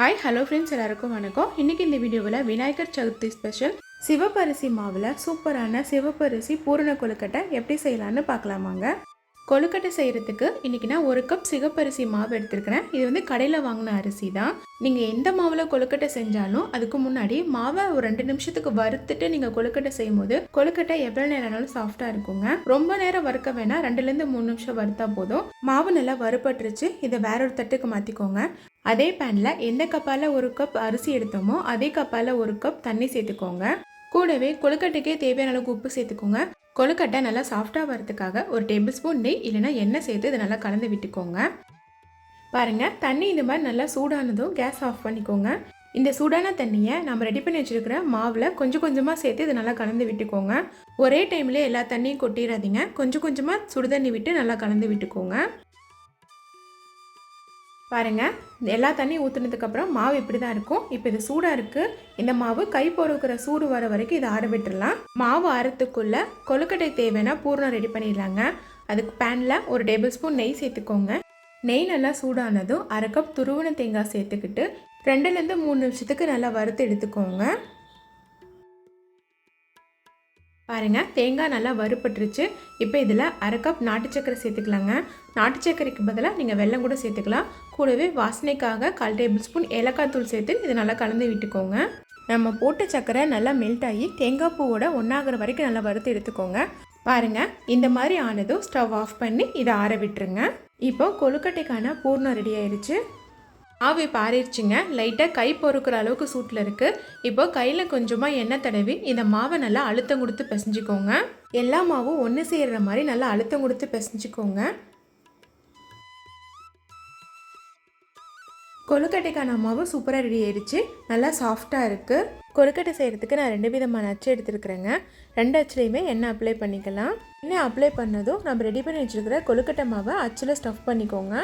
Hi hello friends எல்லாருக்கும் வணக்கம். இன்றைக்கி இந்த வீடியோவில் விநாயகர் சதுர்த்தி ஸ்பெஷல் சிவப்பரிசி மாவில் சூப்பரான சிவப்பரிசி பூரண கொழுக்கட்டை எப்படி செய்யலான்னு பார்க்கலாமாங்க. கொழுக்கட்டை செய்கிறதுக்கு இன்றைக்கி நான் ஒரு கப் சிகப்பரிசி மாவு எடுத்துருக்கிறேன். இது வந்து கடையில் வாங்கின அரிசி தான் நீங்கள் எந்த மாவில் கொழுக்கட்டை செஞ்சாலும் அதுக்கு முன்னாடி மாவை ஒரு ரெண்டு நிமிஷத்துக்கு வறுத்துட்டு நீங்கள் கொழுக்கட்டை செய்யும் போது கொழுக்கட்டை எவ்வளோ நேரம்னாலும் சாஃப்டாக இருக்குங்க. ரொம்ப நேரம் வறுக்க வேணாம். ரெண்டுலேருந்து மூணு நிமிஷம் வறுத்தா போதும். மாவு நல்லா வறுபட்டுருச்சு. இதை வேற ஒரு தட்டுக்கு மாற்றிக்கோங்க அதே பேனில் எந்த கப்பால் ஒரு கப் அரிசி எடுத்தோமோ அதே கப்பால் ஒரு கப் தண்ணி சேர்த்துக்கோங்க. கூடவே கொழுக்கட்டைக்கே தேவையான அளவுக்கு உப்பு சேர்த்துக்கோங்க. கொழுக்கட்டை நல்லா சாஃப்டாக வரதுக்காக ஒரு டேபிள் ஸ்பூன் நெய் இல்லைன்னா எண்ணெய் சேர்த்து இதை நல்லா கலந்து விட்டுக்கோங்க. பாருங்கள் தண்ணி இந்த மாதிரி நல்லா சூடானதும் கேஸ் ஆஃப் பண்ணிக்கோங்க. இந்த சூடான தண்ணியை நம்ம ரெடி பண்ணி வச்சுருக்கிற மாவில் கொஞ்சம் கொஞ்சமாக சேர்த்து இதை நல்லா கலந்து விட்டுக்கோங்க. ஒரே டைம்லேயே எல்லா தண்ணியும் கொட்டிடாதீங்க கொஞ்சம் கொஞ்சமாக சுடு தண்ணி விட்டு நல்லா கலந்து விட்டுக்கோங்க. பாருங்கள் எல்லா தண்ணியும் ஊற்றுனதுக்கப்புறம் மாவு இப்படி தான் இருக்கும். இப்போ இது சூடாக இருக்குது இந்த மாவு கை பொறுக்கிற சூடு வர வரைக்கும் இதை ஆற விட்டுடலாம் மாவு அறத்துக்குள்ளே கொழுக்கட்டை தேவைன்னா பூர்ணம் ரெடி பண்ணிடலாங்க. அதுக்கு பேனில் ஒரு டேபிள் ஸ்பூன் நெய் சேர்த்துக்கோங்க. நெய் நல்லா சூடானதும் அரை கப் துருவன தேங்காய் சேர்த்துக்கிட்டு ரெண்டுலேருந்து மூணு நிமிஷத்துக்கு நல்லா வறுத்து எடுத்துக்கோங்க. பாருங்கள் தேங்காய் நல்லா வறுபட்டுருச்சு. இப்போ இதில் அரை கப் நாட்டு சக்கரை சேர்த்துக்கலாங்க. நாட்டு சக்கரைக்கு பதிலாக நீங்கள் வெல்லம் கூட சேர்த்துக்கலாம். கூடவே வாசனைக்காக கால் டேபிள் ஸ்பூன் ஏலக்காய் தூள் சேர்த்து இதை நல்லா கலந்து விட்டுக்கோங்க. நம்ம போட்ட சக்கரை நல்லா மெல்ட் ஆகி தேங்காய் பூவோட ஒன்றாகிற வரைக்கும் நல்லா வறுத்து எடுத்துக்கோங்க. பாருங்கள் இந்த மாதிரி ஆனதும் ஸ்டவ் ஆஃப் பண்ணி இதை ஆற விட்டுருங்க. இப்போ கொழுக்கட்டைக்கான பூர்ணம் ரெடி ஆயிடுச்சு ஆவி பாரிடுச்சிங்க லைட்டாக கை பொறுக்கிற அளவுக்கு சூட்டில் இருக்குது இப்போ கையில் கொஞ்சமாக எண்ணெய் தடவி இந்த மாவை நல்லா அழுத்தம் கொடுத்து பிசைஞ்சிக்கோங்க. எல்லா மாவும் ஒன்று சேர்கிற மாதிரி நல்லா அழுத்தம் கொடுத்து பிசைஞ்சிக்கோங்க. கொழுக்கட்டைக்கான மாவு சூப்பராக ரெடி ஆயிடுச்சு. நல்லா சாஃப்டாக இருக்குது கொழுக்கட்டை செய்கிறதுக்கு நான் ரெண்டு விதமான அச்சு எடுத்துருக்குறேங்க. ரெண்டு அச்சுலேயுமே எண்ணெய் அப்ளை பண்ணிக்கலாம். எண்ணெய் அப்ளை பண்ணதும் நம்ம ரெடி பண்ணி வச்சுருக்கிற கொழுக்கட்டை மாவை அச்சில் ஸ்டஃப் பண்ணிக்கோங்க.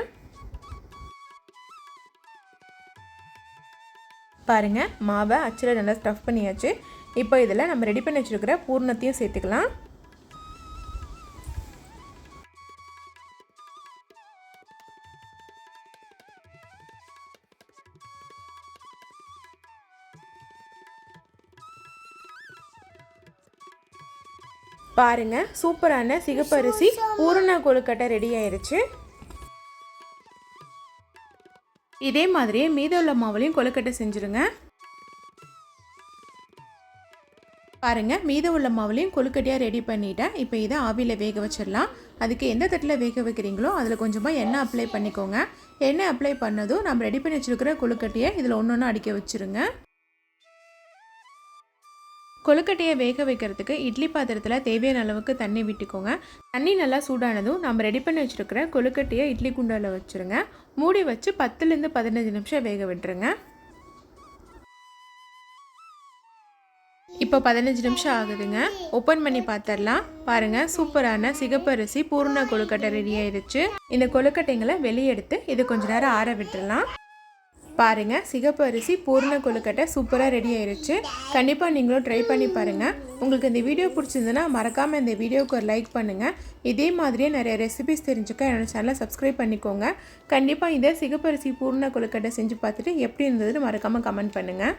பாருங்கள் மாவை அச்சில் நல்லா ஸ்டஃப் பண்ணியாச்சு. இப்போ இதில் நம்ம ரெடி பண்ணி வச்சுருக்கிற பூர்ணத்தையும் சேர்த்துக்கலாம். பாருங்க சூப்பரான சிகப்பரிசி பூரண கொழுக்கட்டை ரெடி ஆயிருச்சு. இதே மாதிரியே மீதம் உள்ள மாவுலையும் கொழுக்கட்டை செஞ்சுருங்க. பாருங்க மீத உள்ள மாவுலையும் கொழுக்கட்டையாக ரெடி பண்ணிட்டேன். இப்போ இதை ஆவியில் வேக வச்சிடலாம். அதுக்கு எந்த தட்டில் வேக வைக்கிறீங்களோ அதில் கொஞ்சமாக எண்ணெய் அப்ளை பண்ணிக்கோங்க. எண்ணெய் அப்ளை பண்ணதும் நம்ம ரெடி பண்ணி வச்சுருக்கிற கொழுக்கட்டையை இதில் ஒன்று ஒன்று அடிக்க வச்சுருங்க. கொழுக்கட்டையை வேக வைக்கிறதுக்கு இட்லி பாத்திரத்தில் தேவையான அளவுக்கு தண்ணி விட்டுக்கோங்க. தண்ணி நல்லா சூடானதும் நம்ம ரெடி பண்ணி வச்சுருக்கிற கொழுக்கட்டையை இட்லி குண்டாவில் வச்சுருங்க. மூடி வச்சு பத்துலேருந்து பதினஞ்சு நிமிஷம் வேக விட்டுருங்க. இப்போ பதினஞ்சு நிமிஷம் ஆகுதுங்க. ஓப்பன் பண்ணி பார்த்துடலாம் பாருங்கள் சூப்பரான சிகப்பரிசி பூர்ண கொழுக்கட்டை ரெடி ஆயிடுச்சு இந்த கொழுக்கட்டைங்களை வெளியே எடுத்து இது கொஞ்ச நேரம் ஆற விட்டுடலாம் பாருங்கள் சிகப்பு அரிசி பூர்ண கொழுக்கட்டை சூப்பராக ரெடி ஆயிருச்சு. கண்டிப்பாக நீங்களும் ட்ரை பண்ணி பாருங்கள் உங்களுக்கு இந்த வீடியோ பிடிச்சிருந்துன்னா மறக்காமல் இந்த வீடியோவுக்கு ஒரு லைக் பண்ணுங்கள் இதே மாதிரியே நிறைய ரெசிபிஸ் தெரிஞ்சுக்க என்னோடய சேனலை சப்ஸ்கிரைப் பண்ணிக்கோங்க. கண்டிப்பாக இதே சிகப்பரிசி பூர்ண கொழுக்கட்டை செஞ்சு பார்த்துட்டு எப்படி இருந்ததுன்னு மறக்காமல் கமெண்ட் பண்ணுங்கள்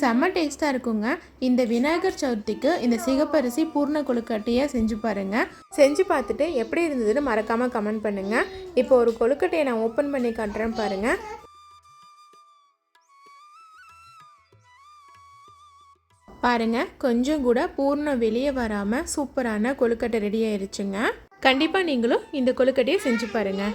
செம்ம டேஸ்ட்டாக இருக்குங்க. இந்த விநாயகர் சதுர்த்திக்கு இந்த சிகப்பரிசி பூர்ண கொழுக்கட்டையை செஞ்சு பாருங்கள் செஞ்சு பார்த்துட்டு எப்படி இருந்ததுன்னு மறக்காமல் கமெண்ட் பண்ணுங்கள் இப்போ ஒரு கொழுக்கட்டையை நான் ஓப்பன் பண்ணி காட்டுறேன் பாருங்கள் பாருங்க. கொஞ்சம் கூட பூர்ணம் வெளியே வராமல் சூப்பரான கொழுக்கட்டை ரெடி ஆயிடுச்சுங்க கண்டிப்பாக நீங்களும் இந்த கொழுக்கட்டையை செஞ்சு பாருங்கள்